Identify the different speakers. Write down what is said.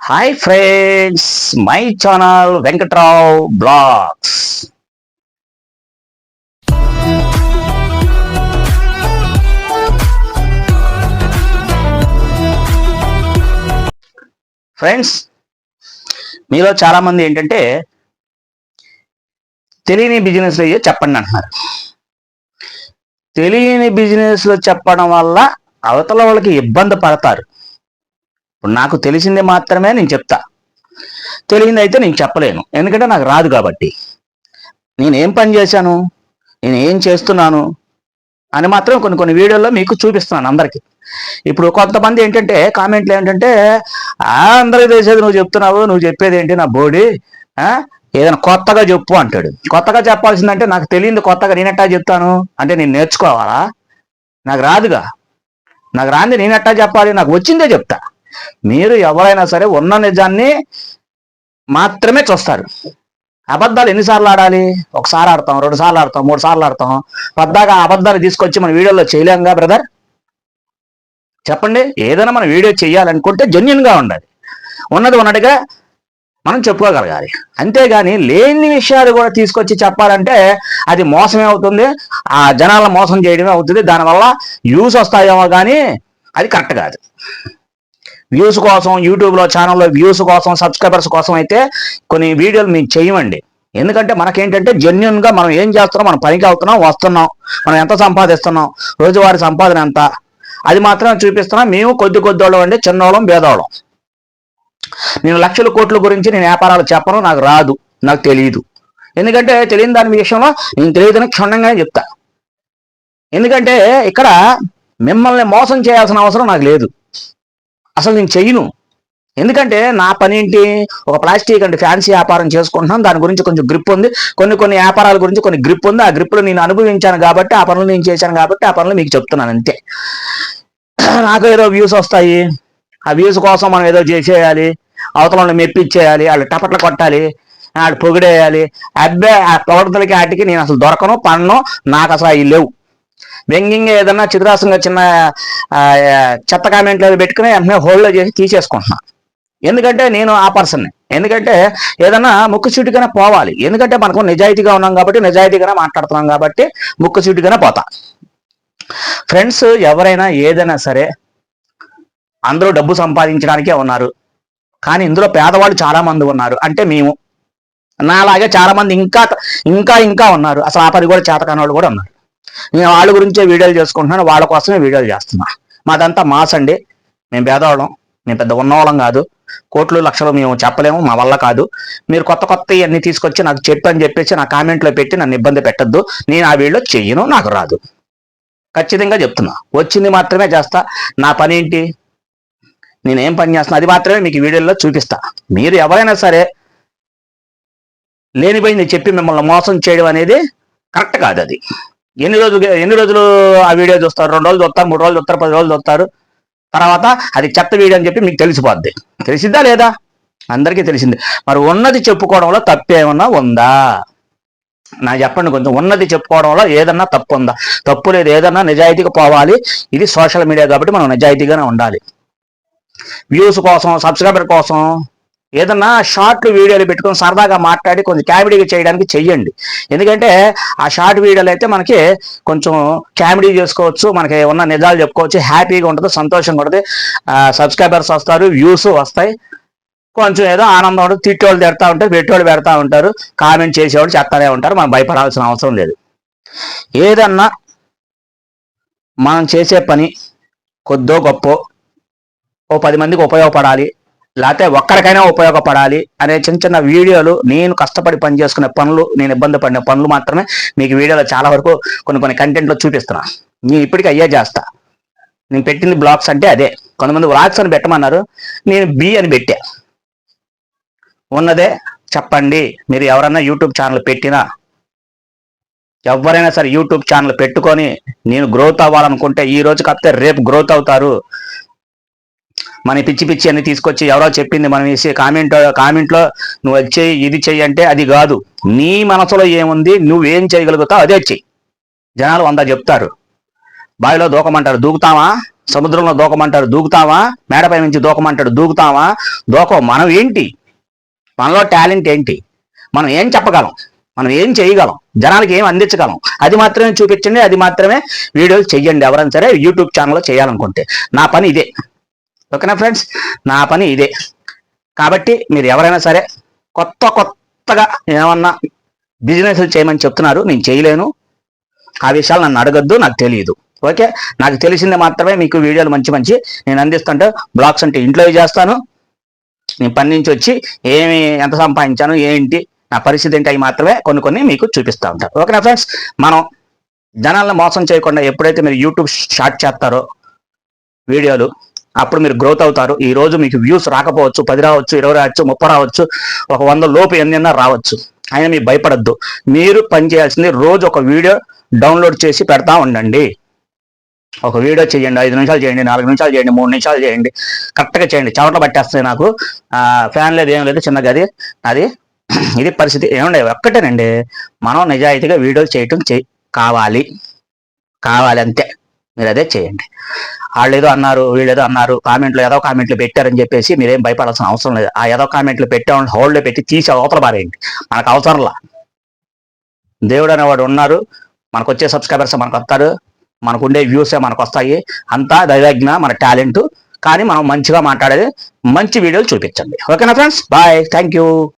Speaker 1: Hi friends my channel Venkatrao vlogs friends మీలో చాలా మంది ఏంటంటే తెలియని బిజినెస్లు అయ్యో చెప్పండి అంటున్నారు. తెలియని బిజినెస్లో చెప్పడం వల్ల అవతల వాళ్ళకి ఇబ్బంది పడతారు. ఇప్పుడు నాకు తెలిసింది మాత్రమే నేను చెప్తా. తెలియంది అయితే నేను చెప్పలేను. ఎందుకంటే నాకు రాదు కాబట్టి. నేను ఏం పని చేశాను? నేను ఏం చేస్తున్నాను? అని మాత్రం కొన్ని కొన్ని వీడియోల్లో మీకు చూపిస్తున్నాను అందరికీ. ఇప్పుడు కొంతమంది ఏంటంటే కామెంట్లు ఏంటంటే "ఆ, అందరికీ తెలిసేది నువ్వు చెప్తున్నావు నువ్వు చెప్పేది ఏంటి నా బోడీ? ఏదైనా కొత్తగా చెప్పు అంటాడు. కొత్తగా చెప్పాల్సిందంటే నాకు తెలియదు కొత్తగా నేనెట్టా చెప్తాను? అంటే నేను నేర్చుకోవాలా? నాకు రాదుగా. నాకు రాంది నేనెట్టా చెప్పాలి? నాకు వచ్చిందే చెప్తా. మీరు ఎవరైనా సరే ఉన్న నిజాన్ని మాత్రమే చూస్తారు. అబద్ధాలు ఎన్నిసార్లు ఆడాలి? ఒకసారి ఆడతాం రెండు సార్లు ఆడతాం మూడు సార్లు ఆడతాం. పద్దాగా అబద్ధాలు తీసుకొచ్చి మన వీడియోలో చేయలేంగా బ్రదర్? చెప్పండి. ఏదైనా మనం వీడియో చేయాలనుకుంటే జెన్యున్గా ఉండాలి. ఉన్నది ఉన్నట్టుగా మనం చెప్పుకోగలగాలి. అంతేగాని లేని విషయాలు కూడా తీసుకొచ్చి చెప్పాలంటే అది మోసమే అవుతుంది. ఆ జనాలను మోసం చేయడమే అవుతుంది. దానివల్ల యూస్ వస్తాయేమో కానీ అది కరెక్ట్ కాదు. వ్యూస్ కోసం యూట్యూబ్లో ఛానల్లో వ్యూస్ కోసం సబ్స్క్రైబర్స్ కోసం అయితే కొన్ని వీడియోలు మేము చేయమండి. ఎందుకంటే మనకేంటంటే జెన్యున్గా మనం ఏం చేస్తున్నాం మనం పనికి అవుతున్నాం వస్తున్నాం. మనం ఎంత సంపాదిస్తున్నాం రోజువారి సంపాదన ఎంత? అది మాత్రమే చూపిస్తున్నాం. మేము కొద్ది కొద్ది వాళ్ళం అండి చిన్నోళ్ళం భేదవాళ్ళం నేను లక్షల కోట్ల గురించి నేను వ్యాపారాలు చెప్పను నాకు రాదు నాకు తెలియదు ఎందుకంటే తెలియని దాని విషయంలో నేను తెలియదని క్షుణ్ణంగానే చెప్తా. ఎందుకంటే ఇక్కడ మిమ్మల్ని మోసం చేయాల్సిన అవసరం నాకు లేదు. అసలు నేను చెయ్యను. ఎందుకంటే నా పని ఏంటి ఒక ప్లాస్టిక్ అంటే ఫ్యాన్సీ వ్యాపారం చేసుకుంటున్నాను. దాని గురించి కొంచెం గ్రిప్ ఉంది. కొన్ని కొన్ని వ్యాపారాల గురించి కొన్ని గ్రిప్ ఉంది. ఆ గ్రిప్లో నేను అనుభవించాను కాబట్టి ఆ పనులు నేను చేశాను కాబట్టి ఆ పనులు మీకు చెప్తున్నాను అంతే. నాకు ఏదో వ్యూస్ వస్తాయి. ఆ వ్యూస్ కోసం మనం ఏదో చేసేయాలి. అవతలను మెప్పించేయాలి. వాళ్ళు టపట్లు కొట్టాలి. వాళ్ళు పొగిడేయాలి. అబ్బే ఆ ప్రవర్తనకి వాటికి నేను అసలు దొరకను పన్ను నాకు అసలు అవి లేవు. వ్యంగ్యంగా ఏదన్నా చిత్రాసంగా చిన్న చెత్త కామెంట్లు అవి పెట్టుకుని వెంటనే హోల్డ్లో చేసి తీసేసుకుంటున్నా. ఎందుకంటే నేను ఆ పర్సన్ని. ఎందుకంటే ఏదన్నా ముక్కు సూటిగానే పోవాలి. ఎందుకంటే మనకు నిజాయితీగా ఉన్నాం కాబట్టి నిజాయితీగానే మాట్లాడుతున్నాం కాబట్టి ముక్కు సూటిగానే పోతా. ఫ్రెండ్స్ ఎవరైనా ఏదైనా సరే అందరూ డబ్బు సంపాదించడానికే ఉన్నారు. కానీ ఇందులో పేదవాళ్ళు చాలా మంది ఉన్నారు. అంటే మేము. నాలాగే చాలా మంది ఇంకా ఇంకా ఇంకా ఉన్నారు. అసలు ఆ పది కూడా చేతకాని వాళ్ళు కూడా ఉన్నారు. నేను వాళ్ళ గురించే వీడియోలు చేసుకుంటున్నాను వాళ్ళ కోసమే వీడియోలు చేస్తున్నా. మాదంతా మాస్ అండి. మేము పేదవాళ్ళం మేము పెద్ద ఉన్నవాళ్ళం కాదు. కోట్లు లక్షలు మేము చెప్పలేము మా వల్ల కాదు. మీరు కొత్త కొత్త ఇవన్నీ తీసుకొచ్చి నాకు చెప్పు అని చెప్పేసి నా కామెంట్లో పెట్టి నన్ను ఇబ్బంది పెట్టద్దు. నేను ఆ వీడియో చెయ్యను నాకు రాదు. ఖచ్చితంగా చెప్తున్నా. వచ్చింది మాత్రమే చేస్తా. నా పని ఏంటి? నేనేం పని చేస్తున్నా? అది మాత్రమే మీకు వీడియోలో చూపిస్తా. మీరు ఎవరైనా సరే లేనిపోయింది చెప్పి మిమ్మల్ని మోసం చేయడం అనేది కరెక్ట్ కాదు అది. ఎన్ని రోజులు ఎన్ని రోజులు ఆ వీడియో చూస్తారు? రెండు రోజులు చూస్తారు మూడు రోజులు చూస్తారు పది రోజులు చూస్తారు. తర్వాత అది చెత్త వీడియో అని చెప్పి మీకు తెలిసిపోద్ది. తెలిసిద్దా లేదా? అందరికీ తెలిసింది. మరి ఉన్నది చెప్పుకోవడంలో తప్పేమన్నా ఉందా? నా చెప్పండి కొంచెం. ఉన్నది చెప్పుకోవడంలో ఏదన్నా తప్పు ఉందా? తప్పు లేదు. ఏదన్నా నిజాయితీగా పోవాలి. ఇది సోషల్ మీడియా కాబట్టి మనం నిజాయితీగానే ఉండాలి. వ్యూస్ కోసం సబ్స్క్రైబర్ కోసం ఏదన్నా షార్ట్ వీడియోలు పెట్టుకొని సరదాగా మాట్లాడి కొంచెం కామెడీగా చేయడానికి చెయ్యండి. ఎందుకంటే ఆ షార్ట్ వీడియోలు అయితే మనకి కొంచెం కామెడీ చేసుకోవచ్చు మనకి ఉన్న నిజాలు చెప్పుకోవచ్చు హ్యాపీగా ఉంటుంది సంతోషంగా ఉంటుంది. సబ్స్క్రైబర్స్ వస్తారు వ్యూస్ వస్తాయి. కొంచెం ఏదో ఆనందం ఉంటుంది తిట్టోళ్ళు తిడతా ఉంటారు పెట్టోళ్ళు పెడతా ఉంటారు కామెంట్ చేసేవాళ్ళు చేస్తానే ఉంటారు మనం భయపడాల్సిన అవసరం లేదు. ఏదన్నా మనం చేసే పని కొద్దో గొప్ప ఓ పది మందికి ఉపయోగపడాలి లేకపోతే ఒక్కరికైనా ఉపయోగపడాలి అనే చిన్న చిన్న వీడియోలు నేను కష్టపడి పని చేసుకునే పనులు నేను ఇబ్బంది పడిన పనులు మాత్రమే మీకు వీడియోలో చాలా వరకు కొన్ని కొన్ని కంటెంట్లో చూపిస్తున్నా. నేను ఇప్పటికీ అయ్యే చేస్తా. నేను పెట్టింది బ్లాగ్స్ అంటే అదే. కొంతమంది వ్లాగ్స్ అని పెట్టమన్నారు. నేను బి అని పెట్టా. ఉన్నదే చెప్పండి. మీరు ఎవరైనా యూట్యూబ్ ఛానల్ పెట్టినా ఎవరైనా సరే యూట్యూబ్ ఛానల్ పెట్టుకొని నేను గ్రోత్ అవ్వాలనుకుంటే ఈ రోజు కాకపోతే రేపు గ్రోత్ అవుతారు. మన పిచ్చి పిచ్చి అన్ని తీసుకొచ్చి ఎవరో చెప్పింది మనం వేసే కామెంట్ కామెంట్లో నువ్వు అది చెయ్యి ఇది చెయ్యి అంటే అది కాదు. నీ మనసులో ఏముంది నువ్వేం చేయగలుగుతావు అదే చెయ్యి. జనాలు వంద చెప్తారు. బావిలో దూకమంటారు దూకుతామా సముద్రంలో దూకమంటారు దూకుతావా? మేడపై నుంచి దూకమంటాడు దూకుతావా? దూకం మనం ఏంటి? మనలో టాలెంట్ ఏంటి? మనం ఏం చెప్పగలం? మనం ఏం చేయగలం? జనాలకి ఏం అందించగలం? అది మాత్రమే చూపించండి అది మాత్రమే వీడియోలు చెయ్యండి. ఎవరైనా సరే యూట్యూబ్ ఛానల్లో చేయాలనుకుంటే. నా పని ఇదే. ఓకేనా ఫ్రెండ్స్? నా పని ఇదే. కాబట్టి మీరు ఎవరైనా సరే కొత్త కొత్తగా ఏమన్నా బిజినెస్లు చేయమని చెప్తున్నారు నేను చేయలేను. ఆ విషయాలు నన్ను అడగద్దు నాకు తెలియదు. ఓకే? నాకు తెలిసింది మాత్రమే మీకు వీడియోలు మంచి మంచి నేను అందిస్తుంటే బ్లాగ్స్ అంటే ఇంట్లో చేస్తాను? నేను పని నుంచి వచ్చి ఏమి ఎంత సంపాదించాను ఏంటి నా పరిస్థితి ఏంటి అవి మాత్రమే కొన్ని కొన్ని మీకు చూపిస్తూ ఉంటాను ఓకేనా ఫ్రెండ్స్? మనం జనాలను మోసం చేయకుండా ఎప్పుడైతే మీరు యూట్యూబ్ స్టార్ట్ చేస్తారో వీడియోలు అప్పుడు మీరు గ్రోత్ అవుతారు. ఈ రోజు మీకు వ్యూస్ రాకపోవచ్చు పది రావచ్చు ఇరవై రావచ్చు ముప్పై రావచ్చు ఒక వంద లోపు ఎన్నైనా రావచ్చు. అయినా మీరు భయపడద్దు. మీరు పని చేయాల్సింది రోజు ఒక వీడియో డౌన్లోడ్ చేసి పెడతా ఉండండి. ఒక వీడియో చేయండి ఐదు నిమిషాలు చేయండి నాలుగు నిమిషాలు చేయండి మూడు నిమిషాలు చేయండి కరెక్ట్గా చేయండి. చవట పట్టేస్తాయి నాకు. ఫ్యాన్ లేదు ఏం లేదు చిన్న గది అది ఇది పరిస్థితి. ఏముండే ఒక్కటేనండి. మనం నిజాయితీగా వీడియోలు చేయటం చే కావాలి. కావాలి అంతే. మీరు అదే చేయండి. వాళ్ళు ఏదో అన్నారు వీళ్ళు ఏదో అన్నారు కామెంట్లు ఏదో కామెంట్లు పెట్టారని చెప్పేసి మీరేం భయపడాల్సిన అవసరం లేదు. ఆ ఏదో కామెంట్లు పెట్టామని హోల్డ్లో పెట్టి తీసి అవతల పారేయండి. మనకు అవసరంలా. దేవుడు అనేవాడు ఉన్నారు మనకు వచ్చే సబ్స్క్రైబర్స్ మనకు వస్తారు మనకు ఉండే వ్యూసే మనకు వస్తాయి అంతా దైవజ్ఞ మన టాలెంట్ కానీ మనం మంచిగా మాట్లాడేది మంచి వీడియోలు చూపించండి. ఓకేనా ఫ్రెండ్స్ బాయ్ థ్యాంక్ యూ